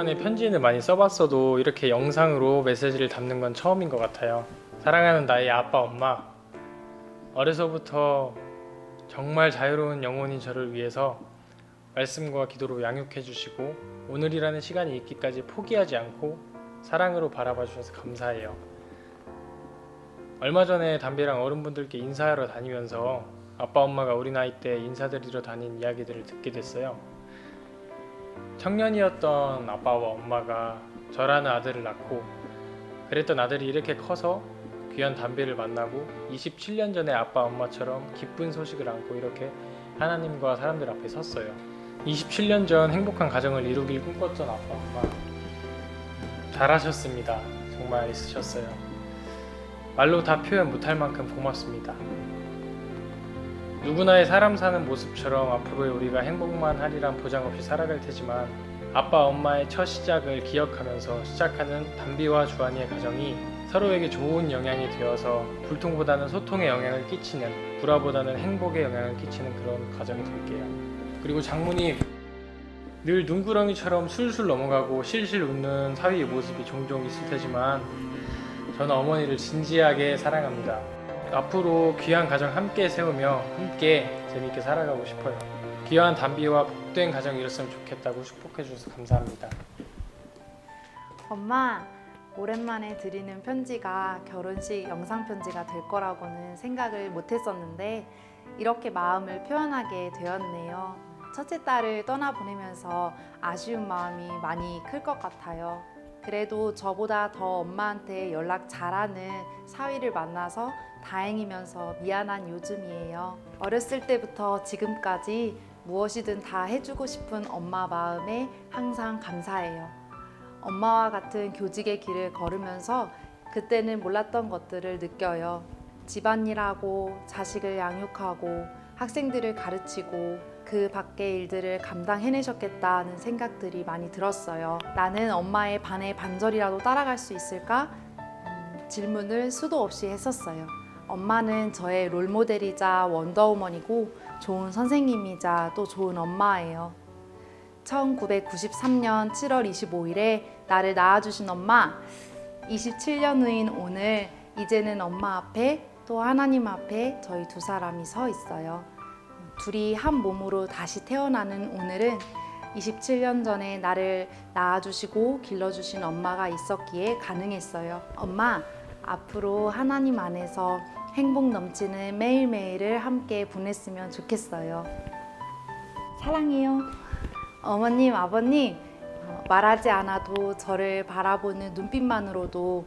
그동안에 편지는 많이 써봤어도 이렇게 영상으로 메시지를 담는 건 처음인 것 같아요. 사랑하는 나의 아빠, 엄마. 어려서부터 정말 자유로운 영혼인 저를 위해서 말씀과 기도로 양육해 주시고 오늘이라는 시간이 있기까지 포기하지 않고 사랑으로 바라봐 주셔서 감사해요. 얼마 전에 담비랑 어른분들께 인사하러 다니면서 아빠 엄마가 우리 나이 때 인사드리러 다닌 이야기들을 듣게 됐어요. 청년이었던 아빠와 엄마가 저라는 아들을 낳고 그랬던 아들이 이렇게 커서 귀한 담비를 만나고 27년 전에 아빠 엄마처럼 기쁜 소식을 안고 이렇게 하나님과 사람들 앞에 섰어요. 27년 전 행복한 가정을 이루길 꿈꿨던 아빠 엄마 잘하셨습니다. 정말 있으셨어요. 말로 다 표현 못할 만큼 고맙습니다. 누구나의 사람 사는 모습처럼 앞으로의 우리가 행복만 하리란 보장 없이 살아갈 테지만 아빠 엄마의 첫 시작을 기억하면서 시작하는 담비와 주한이의 가정이 서로에게 좋은 영향이 되어서 불통보다는 소통에 영향을 끼치는 불화보다는 행복에 영향을 끼치는 그런 가정이 될게요. 그리고 장모님 늘 눈구렁이처럼 술술 넘어가고 실실 웃는 사위의 모습이 종종 있을 테지만 저는 어머니를 진지하게 사랑합니다. 앞으로 귀한 가정 함께 세우며 함께 재밌게 살아가고 싶어요. 귀한 담비와 복된 가정 이뤘으면 좋겠다고 축복해 주셔서 감사합니다. 엄마, 오랜만에 드리는 편지가 결혼식 영상 편지가 될 거라고는 생각을 못 했었는데 이렇게 마음을 표현하게 되었네요. 첫째 딸을 떠나보내면서 아쉬운 마음이 많이 클 것 같아요. 그래도 저보다 더 엄마한테 연락 잘하는 사위를 만나서 다행이면서 미안한 요즘이에요. 어렸을 때부터 지금까지 무엇이든 다 해주고 싶은 엄마 마음에 항상 감사해요. 엄마와 같은 교직의 길을 걸으면서 그때는 몰랐던 것들을 느껴요. 집안일하고 자식을 양육하고 학생들을 가르치고 그 밖의 일들을 감당해내셨겠다는 생각들이 많이 들었어요. 나는 엄마의 반의 반절이라도 따라갈 수 있을까? 음, 질문을 수도 없이 했었어요. 엄마는 저의 롤모델이자 원더우먼이고 좋은 선생님이자 또 좋은 엄마예요. 1993년 7월 25일에 나를 낳아주신 엄마, 27년 후인 오늘 이제는 엄마 앞에 또 하나님 앞에 저희 두 사람이 서 있어요. 둘이 한 몸으로 다시 태어나는 오늘은 27년 전에 나를 낳아주시고 길러주신 엄마가 있었기에 가능했어요. 엄마, 앞으로 하나님 안에서 행복 넘치는 매일매일을 함께 보냈으면 좋겠어요. 사랑해요. 어머님, 아버님, 어, 말하지 않아도 저를 바라보는 눈빛만으로도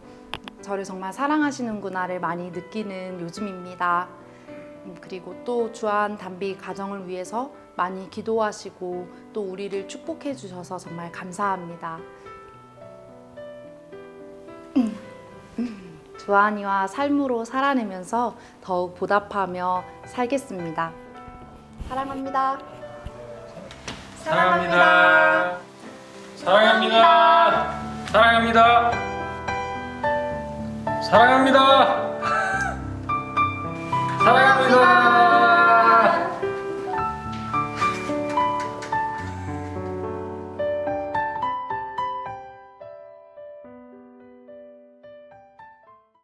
저를 정말 사랑하시는구나를 많이 느끼는 요즘입니다. 음, 그리고 또 주한 담비 가정을 위해서 많이 기도하시고 또 우리를 축복해 주셔서 정말 감사합니다. 주한이와 삶으로 살아내면서 더욱 보답하며 살겠습니다. 사랑합니다. 사랑합니다. 사랑합니다. 사랑합니다.